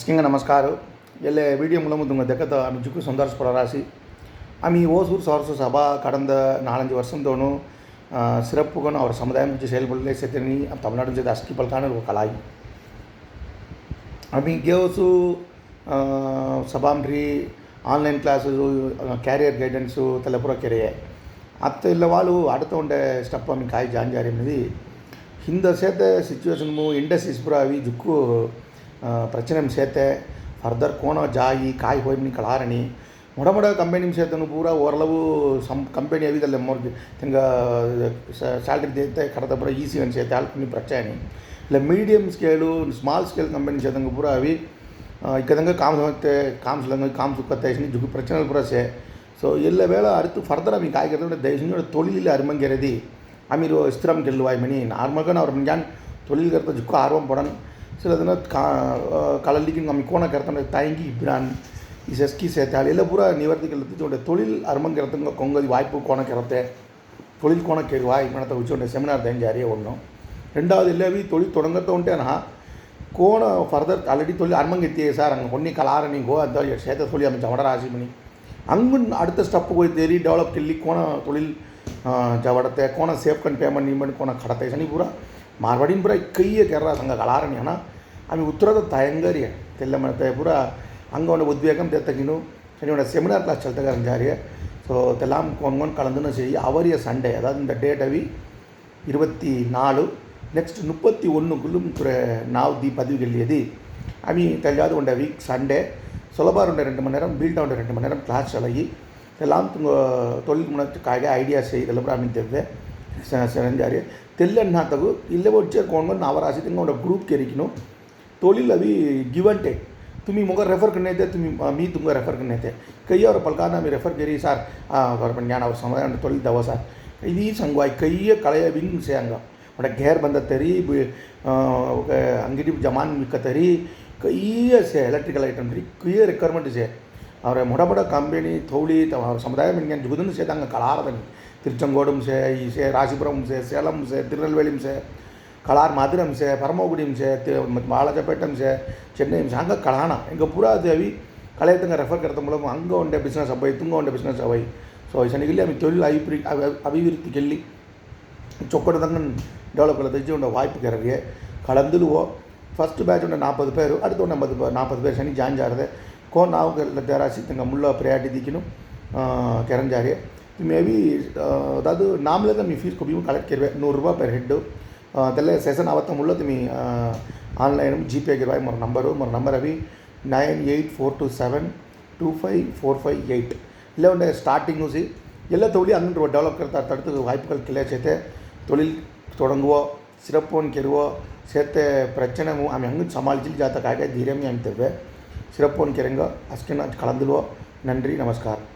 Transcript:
ముఖ్యంగా నమస్కారం. ఎల్లే వీడియో మూలం తుంగ దగ్గర ఆమె జుక్కు సుందరసుపుర రాసి ఆమె ఓసూరు సరస్సు సభ కడంద నాలంజు వర్షంతోనూ సిరప్పుగాను అవర సముదాయం నుంచి సేల్పడలే శక్తిని తమిళనాడు నుంచి అస్కిపల్ కానీ ఒక కళాయి. ఆమె గేవసు సభాంఫ్రి ఆన్లైన్ క్లాసెస్ క్యారియర్ గైడెన్స్ తెల్లపుర కెరియర్. అత్త ఇళ్ళ వాళ్ళు ఆడుతూ ఉండే స్టెప్ ఆమె కాయ జాన్ జారి అనేది హిందో సేత సిచ్యువేషన్ ఇండస్ ఇస్పురా అవి జుక్కు ಪ್ರಚನೆ ಸೇತೆ ಫರ್ದರ್ ಕೋನೋ ಜಾಯಿ ಕಾಯಿ ಹೋಯ್ಬಿನಿ ಕಳಾರಣಿ ಮೊಡ ಮೊಡ ಕಂಪೆನಿ ಸೇತನು ಪೂರ ಓರಲವು ಸಂ ಕಂಪೆನಿ ಅವಿದಲ್ಲ ಮೋರ್ಗೆ ತಿಂಗ ಸ್ಯಾಲ್ರಿ ದೇತೆ ಕಡದ ಪೂರ ಈಸಿ ಅನ್ಸೈತೆ ಆಲ್ಪನಿ ಪ್ರಚನೆ ಇಲ್ಲ medium scale small scale company ಸೇತಂಗೆ ಪೂರ ಅವಿ ಇಕ್ಕದಂಗೆ ಕಾಮ್ ಹೋಗ್ತೆ ಕಾಮ್ ಸುಲಂಗ ಕಾಮ್ ಸುಕ್ಕತ್ತೆ ಜುಗು ಪ್ರಚನೆ ಪೂರ ಸೇ ಸೊ ಎಲ್ಲ ವೇಳ ಅರಿತು ಫರ್ದರ್ ಅವಿ ಕಾಯ್கிறது தயவுசெஞ்சு தொழிலில் அருமங்கிறதி அமீர் ஸ்திரம் கெல்லுவாய் மணி நார்மலாக நான் ஒரு மணிக்கான் தொழில் கருத்தை ஜுக்கு ஆர்வம் படன் சில தினம் கா கலலிக்கு நம்ம கோண கருத்தனை தயங்கி இப்பிரான் இசஸ்கி சேர்த்தாள் இல்லை பூரா நிவர்த்தி கெழுத்து தொழில் அருமங்கிறதுங்க கொங்கதி வாய்ப்பு கோண கரத்தை தொழில் கோண கேள்வாய் மனத்தை வச்சு செமினார் தயஞ்சாரியே ஒன்றும் ரெண்டாவது இல்லவி தொழில் தொடங்கத்த உண்டேனா கோண ஃபர்தர் ஆல்ரெடி தொழில் அருமங்கெத்தியே சார் அங்கே பொன்னி கலாரணி கோ அந்த சேத்த சொல்லி அமைச்ச வடராசி மணி அங்கு அடுத்த ஸ்டெப்பு போய் தேடி டெவலப் ಕೆಲ್ಲಿ ಕೋಣ ತೊಳಿಲ್ ಜವಡತೆ ಕೋಣ ಸೇಫ್ ಕನ್ ಪೇಮೆಂಟ್ ನಿಮ್ಮನ್ ಕೋಣ ಕಡತೆ मारवाडीन பூரா कैय केर्रा சங்க काळार न्ही அவன் உத்தரத उतरत तायंगर பூரா அங்கே म्हणटा உத்வேகம் ಹಂಗೆ ಒಂದು ಉದ್ವೇಗಂ ತೆತ್ತಗಿನು ಒಂದು ಸೆಮಿನಾರ್ ಕ್ಲಾಸ್ ஸோ இதெல்லாம் கொங்கோன் கலந்துன்னு செய்ய அவரிய சண்டே அதாவது இந்த டேட்டவி இருபத்தி நாலு நெக்ஸ்ட் முப்பத்தி ஒன்றுக்குள்ளும் நாவ் தி பதிவு எழுதியது அவி தெரியாது உண்ட வீக் சண்டே சுலபார் உண்ட ரெண்டு மணி நேரம் பீல்டா உண்ட ரெண்டு மணி நேரம் கிளாஸ் அழகி இதெல்லாம் தொழில் முன்னாடி ஐடியா செய்தெல்லாம் அமீன் தெரிவேன் సెవెన్ జారీ తెల్లి అంటే నా తగు ఇల్లే వచ్చే కొండ నావరాశితంగా ఉండే గ్రూప్ కెరికిను तोलील अभी गिव एंड टेक तुम्ही मोगा रेफर करणे येते तुम्ही मी तुमका रेफर करणे येते कई और पलकाना मी रेफर केली सार पण ज्ञान समाधान तोलील दवा सार इदी सांगू आय कई कळय बिन से हंगा म्हणजे घेर बंद तरी अंगडी जमान विक तरी कई असे इलेक्ट्रिकल आयटम तरी कई रिक्वायरमेंट से ಅವ್ರ ಮೊಡ ಮೊಡ ಕಂಬೆಣಿ ಥೌಳಿ ಅವ್ರ ಸಮುದಾಯ ಮಿಣ್ಗಾನ್ ಜುಗುದನ್ನು ಸೇದಂಗೆ ಕಳಾರದಂಗೆ திருச்செங்கோடும் சே சே ராசிபுரமும் சே சேலமும் சே திருநெல்வேலியும் சே கலார் மதுரம் சே பரமக்குடியும் சே வாலஜப்பேட்டம் சே சென்னையும் சே அங்கே கலானா. எங்கள் பூரா புறாதேவி கலையத்துங்க ரெஃபர் கருத்து மூலம் அங்கே உண்டே பிஸ்னஸ் அவை துங்க உண்டே பிஸ்னஸ் அவை. ಸೊ தொழில் ಆಮೇಲೆ அபிவிருத்தி ಐಪ್ರಿ ಅಭಿವೃದ್ಧಿಗೆಲ್ಲಿ ಚೊಕ್ಕಡದಂಗೆ டெவலப் பண்ணுறதுக்கு உண்ட வாய்ப்பு கிடையாது கலந்துலுவோம் ஃபஸ்ட்டு பேட்ச் உண்ட நாற்பது பேர் அடுத்து ஒன்று ஐம்பது நாற்பது பேர் சனி ஜாயின் ஜாகிறது கோ நாவுக்கு தேராசி தங்க முள்ள பிரியாட்டி திக்கணும் கிரஞ்சாரு மேபಿ ಅದಾದ ನಾಮ್ಲೆ ತಮ್ಮ ಫೀಸ್ ಕೊಬ್ಬಿ ಕಲೆಕ್ಟ್ ಕಿರ್ವೆ ನೂರು ರೂಪಾಯಿ ಪರ್ ಹೆಡ್ಡು ಅದೆಲ್ಲ ಸೆಷನ್ ಆವತ್ತ ಮುಳ್ಳ ತುಮಿ ಆನ್ಲೈನ್ ಜಿಪೇ ಗಿರ್ವಾಯ್ ಮರ ನಂಬರು ಮರ ನಂಬರ್ ಅವಿ nine eight four two seven two five four five eight ಇಲ್ಲ ಒಂದು ಸ್ಟಾರ್ಟಿಂಗು ಸಿ ಎಲ್ಲ ತೊಳಿ ಅಂಗಡಿ ಡೆವಲಪ್ ಕರ್ತಾ ತಡೆದು ವಾಯ್ಪುಗಳು ಕಿಲ್ಲಾಚೈತೆ ತೊಳಿಲ್ தொடங்குவோ சிறப்போன் கெருவோ சேர்த்த பிரச்சனை ஆமி அங்கு சமாளிச்சு ஜாத்தக்காக தீரமே அனுப்பித்தவே சிறப்போன் கெருங்க அஸ்கினா கலந்துடுவோம் நன்றி நமஸ்காரம்